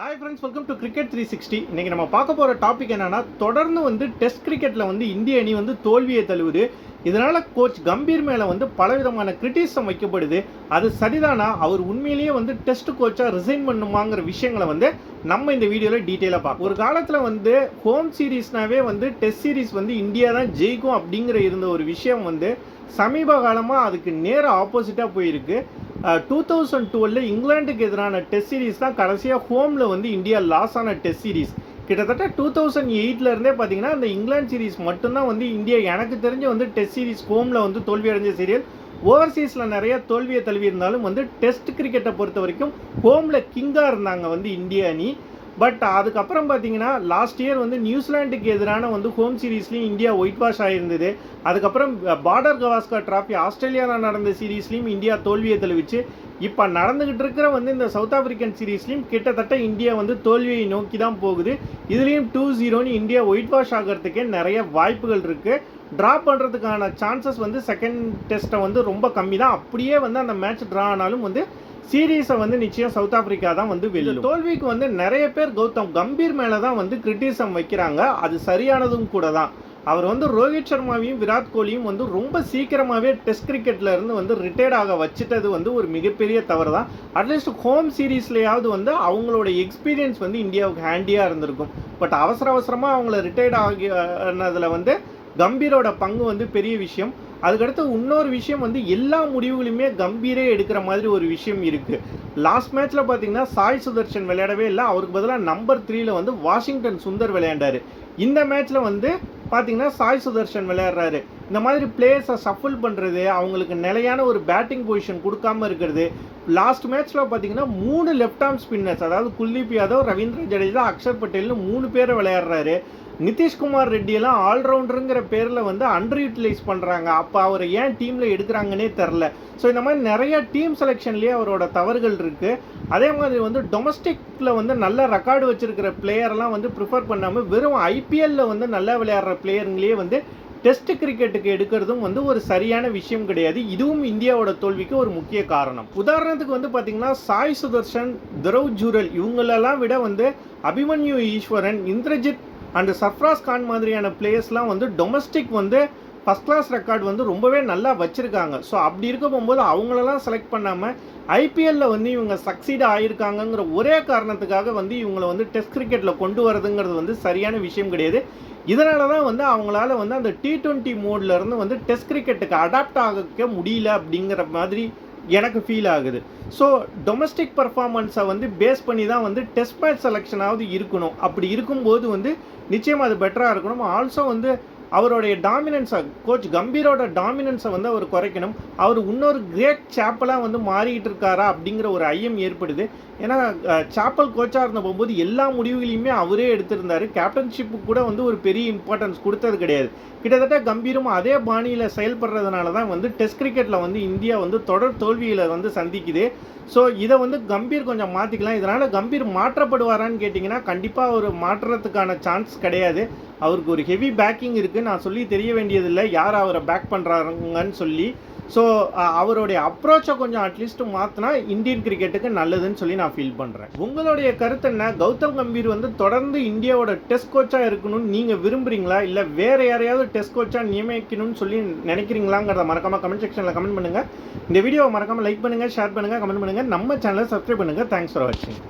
Hi friends welcome to cricket three sixty இன்றைக்கி நம்ம பார்க்க போகிற டாபிக் என்னன்னா தொடர்ந்து வந்து டெஸ்ட் கிரிக்கெட்டில் வந்து இந்திய அணி வந்து தோல்வியை தழுவுது. இதனால் கோச் கம்பீர் மேலே வந்து பலவிதமான கிரிட்டிசம் வைக்கப்படுது. அது சரிதானா? அவர் உண்மையிலேயே வந்து டெஸ்ட் கோச்சாக ரிசைன் பண்ணுமாங்கிற விஷயங்களை வந்து நம்ம இந்த வீடியோவில் டீட்டெயிலாக பார்ப்போம். ஒரு காலத்தில் வந்து ஹோம் சீரீஸ்னாவே வந்து டெஸ்ட் சீரீஸ் வந்து இந்தியா தான் ஜெயிக்கும் அப்படிங்கிற இருந்த ஒரு விஷயம் வந்து சமீப காலமாக அதுக்கு நேர ஆப்போசிட்டாக போயிருக்கு. டூ தௌசண்ட் டுவெல்ல இங்கிலாந்துக்கு எதிரான டெஸ்ட் சீரிஸ் தான் கடைசியாக ஹோமில் வந்து இந்தியா லாஸ் ஆன டெஸ்ட் சீரிஸ். கிட்டத்தட்ட டூ தௌசண்ட் எயிட்லேருந்தே பார்த்தீங்கன்னா அந்த இங்கிலாந்து சீரிஸ் மட்டும்தான் வந்து இந்தியா எனக்கு தெரிஞ்சு வந்து டெஸ்ட் சீரிஸ் ஹோமில் வந்து தோல்வி அடைஞ்ச சீரியல் ஓவர்சீஸில் நிறைய தோல்வியை தழுவி இருந்தாலும் வந்து டெஸ்ட் கிரிக்கெட்டை பொறுத்த வரைக்கும் ஹோமில் கிங்காக இருந்தாங்க வந்து இந்திய அணி. பட் அதுக்கப்புறம் பார்த்தீங்கன்னா லாஸ்ட் இயர் வந்து நியூசிலாண்டுக்கு எதிரான வந்து ஹோம் சீரீஸ்லையும் இந்தியா ஒயிட் வாஷ் ஆகிருந்தது அதுக்கப்புறம் பார்டர் கவாஸ்கர் டிராஃபி ஆஸ்திரேலியாவில் நடந்த சீரீஸ்லையும் இந்தியா தோல்வியை தெளிவிச்சு இப்போ நடந்துகிட்டு இருக்கிற வந்து இந்த சவுத் ஆப்பிரிக்கன் சீரீஸ்லையும் கிட்டத்தட்ட இந்தியா வந்து தோல்வியை நோக்கி தான் போகுது. இதுலேயும் டூ ஜீரோன்னு இந்தியா ஒயிட் வாஷ் ஆகிறதுக்கே நிறைய வாய்ப்புகள் இருக்குது ட்ரா பண்ணுறதுக்கான சான்சஸ் வந்து செகண்ட் டெஸ்ட்டை வந்து ரொம்ப கம்மி தான் அப்படியே வந்து அந்த மேட்ச் ட்ரா ஆனாலும் வந்து சீரீஸை வந்து நிச்சயம் சவுத் ஆப்பிரிக்கா தான் வந்து வெல்லும். தோல்விக்கு வந்து நிறைய பேர் கௌதம் கம்பீர் மேலே தான் வந்து கிரிட்டிசம் வைக்கிறாங்க. அது சரியானதும் கூட தான். அவர் வந்து ரோஹித் சர்மாவையும் விராட் கோலியும் வந்து ரொம்ப சீக்கிரமாகவே டெஸ்ட் கிரிக்கெட்ல இருந்து வந்து ரிட்டையர்ட் ஆக வச்சுட்டது வந்து ஒரு மிகப்பெரிய தவறு தான். அட்லீஸ்ட் ஹோம் சீரீஸ்லையாவது வந்து அவங்களோட எக்ஸ்பீரியன்ஸ் வந்து இந்தியாவுக்கு ஹேண்டியாக இருந்திருக்கும். பட் அவசர அவசரமாக அவங்கள ரிட்டையர்ட் ஆகினதில் வந்து கம்பீரோட பங்கு வந்து பெரிய விஷயம். அதுக்கடுத்து இன்னொரு விஷயம் வந்து எல்லா முடிவுகளுமே கம்பீரே எடுக்கிற மாதிரி ஒரு விஷயம் இருக்குது லாஸ்ட் மேட்ச்சில் பார்த்தீங்கன்னா சாய் சுதர்ஷன் விளையாடவே இல்லை. அவருக்கு பதிலாக நம்பர் த்ரீல வந்து வாஷிங்டன் சுந்தர் விளையாண்டாரு. இந்த மேட்ச்சில் வந்து பார்த்தீங்கன்னா சாய் சுதர்ஷன் விளையாடுறாரு. இந்த மாதிரி பிளேயர்ஸை சஃபுல் பண்ணுறது அவங்களுக்கு நிலையான ஒரு பேட்டிங் பொசிஷன் கொடுக்காம இருக்கிறது. லாஸ்ட் மேட்ச்சில் பார்த்தீங்கன்னா மூணு லெஃப்ட் ஆர்ம் ஸ்பின்னர்ஸ் அதாவது குல்தீப் யாதவ் ரவீந்திர ஜடேஜா அக்ஷர் பட்டேல்னு மூணு பேரை விளையாடுறாரு. நிதிஷ்குமார் ரெட்டியெல்லாம் ஆல்ரவுண்டருங்கிற பேரில் வந்து அண்டர் யூட்டிலைஸ் பண்ணுறாங்க அப்போ அவரை ஏன் டீமில் எடுக்கிறாங்கன்னே தெரில ஸோ இந்த மாதிரி நிறைய டீம் செலெக்ஷன்லேயே அவரோட தவறுகள் இருக்குது அதே மாதிரி வந்து டொமஸ்டிக்கில் வந்து நல்ல ரெக்கார்டு வச்சுருக்கிற பிளேயர்லாம் வந்து ப்ரிஃபர் பண்ணாமல் வெறும் ஐபிஎல்லில் வந்து நல்லா விளையாடுற பிளேயருங்களே வந்து டெஸ்ட் கிரிக்கெட்டுக்கு எடுக்கிறதும் வந்து ஒரு சரியான விஷயம் கிடையாது. இதுவும் இந்தியாவோட தோல்விக்கு ஒரு முக்கிய காரணம். உதாரணத்துக்கு வந்து பார்த்தீங்கன்னா சாய் சுதர்ஷன் திரவ் ஜூரல் இவங்களெல்லாம் விட வந்து அபிமன்யு ஈஸ்வரன் இந்திரஜித் அண்ட் சர்ஃப்ராஸ் கான் மாதிரியான பிளேயர்ஸ்லாம் வந்து டொமஸ்டிக் வந்து ஃபஸ்ட் கிளாஸ் ரெக்கார்ட் வந்து ரொம்பவே நல்லா வச்சுருக்காங்க. ஸோ அப்படி இருக்க போகும்போது அவங்களெல்லாம் செலக்ட் பண்ணாமல் ஐபிஎல்ல வந்து இவங்க சக்சீட் ஆகியிருக்காங்கங்கிற ஒரே காரணத்துக்காக வந்து இவங்களை வந்து டெஸ்ட் கிரிக்கெட்டில் கொண்டு வரதுங்கிறது வந்து சரியான விஷயம் கிடையாது. இதனால தான் வந்து அவங்களால வந்து அந்த டி ட்வெண்ட்டி மோட்லேருந்து வந்து டெஸ்ட் கிரிக்கெட்டுக்கு அடாப்ட் ஆக முடியல அப்படிங்கிற மாதிரி எனக்கு ஃபீல் ஆகுது. ஸோ டொமஸ்டிக் பர்ஃபார்மன்ஸை வந்து பேஸ் பண்ணி தான் வந்து டெஸ்ட் மேட்ச் செலெக்ஷனாவது இருக்கணும். அப்படி இருக்கும்போது வந்து நிச்சயமாக அது பெட்டராக இருக்கணும். ஆல்சோ வந்து அவருடைய டாமினன்ஸை கோச் கம்பீரோட டாமினன்ஸை வந்து அவர் குறைக்கணும். அவர் இன்னொரு கிரேட் சாப்பலாக வந்து மாறிக்கிட்டு இருக்காரா அப்படிங்கிற ஒரு ஐயம் ஏற்படுது. ஏன்னா சாப்பல் கோச்சாக இருந்த போகும்போது எல்லா முடிவுகளையுமே அவரே எடுத்திருந்தார். கேப்டன்ஷிப்பு கூட வந்து ஒரு பெரிய இம்பார்ட்டன்ஸ் கொடுத்தது கிடையாது. கிட்டத்தட்ட கம்பீரும் அதே பாணியில் செயல்படுறதுனால தான் வந்து டெஸ்ட் கிரிக்கெட்டில் வந்து இந்தியா வந்து தொடர் தோல்வியில் வந்து சந்திக்குது. ஸோ இதை வந்து கம்பீர் கொஞ்சம் மாற்றிக்கலாம் இதனால் கம்பீர் மாற்றப்படுவாரான்னு கேட்டிங்கன்னா கண்டிப்பாக ஒரு மாற்றுறதுக்கான சான்ஸ் கிடையாது. அவருக்கு ஒரு ஹெவி பேக்கிங் இருக்குது நான் சொல்லி தெரிய வேண்டியதில்லை. யார் அவரை பேக் பண்ணுறாங்கன்னு சொல்லி. ஸோ அவருடைய அப்ரோச்சை கொஞ்சம் அட்லீஸ்ட் மாற்றினா இந்தியன் கிரிக்கெட்டுக்கு நல்லதுன்னு சொல்லி நான் ஃபீல் பண்ணுறேன் உங்களுடைய கருத்து என்ன? கௌதம் கம்பீர் வந்து தொடர்ந்து இந்தியாவோட டெஸ்ட் கோச்சாக இருக்கணும்னு நீங்கள் விரும்புகிறீங்களா இல்லை வேறு யாரையாவது டெஸ்ட் கோச்சாக நியமிக்கணும்னு சொல்லி நினைக்கிறீங்களாங்கிறத மறக்காமல் கமெண்ட் செக்ஷனில் கமெண்ட் பண்ணுங்கள் இந்த வீடியோவை மறக்காமல் லைக் பண்ணுங்கள் ஷேர் பண்ணுங்கள் கமெண்ட் பண்ணுங்கள் நம்ம சேனலை சப்ஸ்கிரைப் பண்ணுங்கள் தேங்க்ஸ் ஃபார் வாட்சிங்